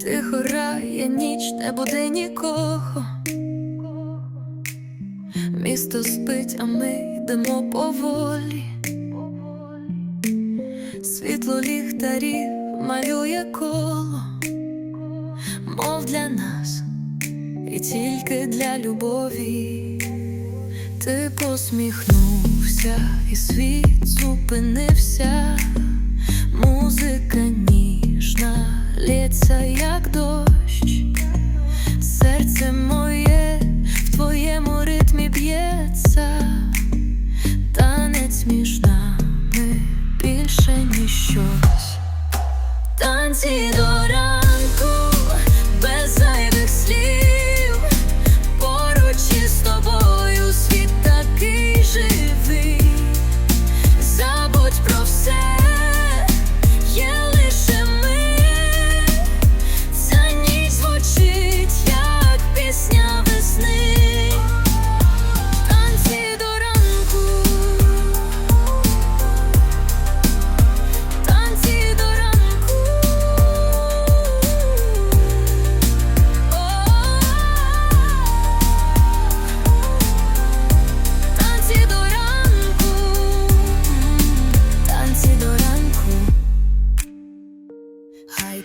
Тихо грає ніч, не буде нікого. Місто спить, а ми йдемо поволі. Світло ліхтарів малює коло, мов для нас, і тільки для любові. Ти посміхнувся, і світ зупинився. Музика ніжна, щось. Танці до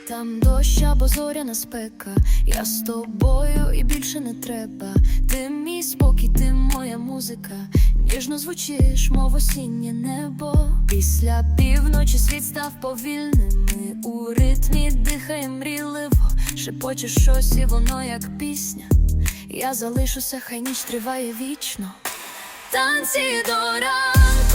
там дощ або зоряна спека, я з тобою і більше не треба. Ти мій спокій, ти моя музика, ніжно звучиш, мов осіннє небо. Після півночі світ став повільним. Ми у ритмі дихаєм мрійливо, шепочеш щось, і воно як пісня. Я залишуся, хай ніч триває вічно. Танці до ранку,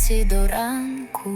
Танці до ранку.